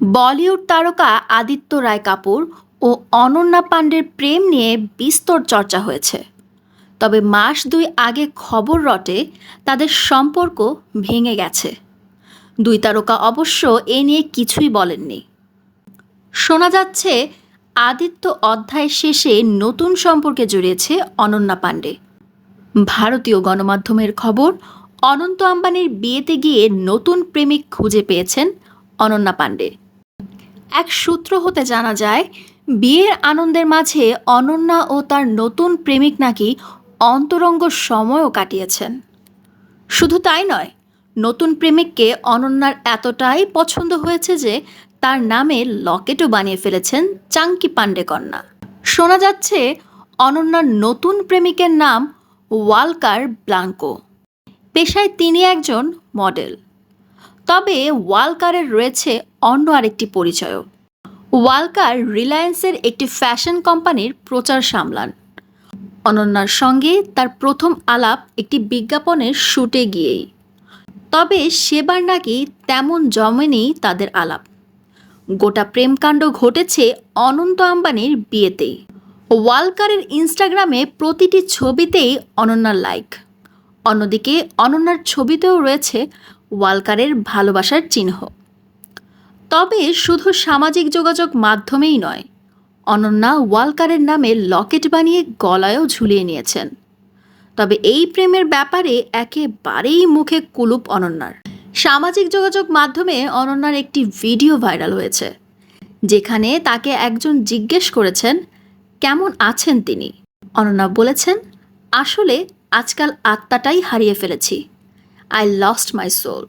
বলিউড তারকা আদিত্য রায় কাপুর ও অনন্যা পাণ্ডের প্রেম নিয়ে বিস্তর চর্চা হয়েছে। তবে মাস দুই আগে খবর রটে তাদের সম্পর্ক ভেঙে গেছে। দুই তারকা অবশ্য এ নিয়ে কিছুই বলেননি। শোনা যাচ্ছে, আদিত্য অধ্যায় শেষে নতুন সম্পর্কে জড়িয়েছে অনন্যা পাণ্ডে ভারতীয় গণমাধ্যমের খবর, অনন্ত আম্বানির বিয়েতে গিয়ে নতুন প্রেমিক খুঁজে পেয়েছেন অনন্যা পাণ্ডে এক সূত্র হতে জানা যায়, বিয়ের আনন্দের মাঝে অনন্যা ও তার নতুন প্রেমিক নাকি অন্তরঙ্গ সময়ও কাটিয়েছেন। শুধু তাই নয়, নতুন প্রেমিককে অনন্যার এতটাই পছন্দ হয়েছে যে তার নামে লকেটও বানিয়ে ফেলেছেন চাঙ্কি পাণ্ডে কন্যা। শোনা যাচ্ছে, অনন্যার নতুন প্রেমিকের নাম ওয়ালকার ব্লাঙ্কো। পেশায় তিনি একজন মডেল। তবে ওয়ালকারের রয়েছে অন্য আরেকটি পরিচয়ও। ওয়ালকার রিলায়েন্সের একটি ফ্যাশন কোম্পানির প্রচার সামলান। অনন্যার সঙ্গে তার প্রথম আলাপ একটি বিজ্ঞাপনের শুটে গিয়েই। তবে সেবার নাকি তেমন জমেনি তাদের আলাপ। গোটা প্রেমকাণ্ড ঘটেছে অনন্ত আম্বানির বিয়েতেই ওয়ালকারের ইনস্টাগ্রামে প্রতিটি ছবিতেই অনন্যার লাইক। অন্যদিকে অনন্যার ছবিতেও রয়েছে ওয়ালকারের ভালোবাসার চিহ্ন। তবে শুধু সামাজিক যোগাযোগ মাধ্যমেই নয়, অনন্যা ওয়ালকারের নামে লকেট বানিয়ে গলায়ও ঝুলিয়ে নিয়েছেন। তবে এই প্রেমের ব্যাপারে একেবারেই মুখে কুলুপ অনন্যার। সামাজিক যোগাযোগ মাধ্যমে অনন্যার একটি ভিডিও ভাইরাল হয়েছে, যেখানে তাকে একজন জিজ্ঞেস করেছেন, কেমন আছেন তিনি? অনন্যা বলেছেন, আসলে আজকাল আত্মাটাই হারিয়ে ফেলেছি। I lost my soul.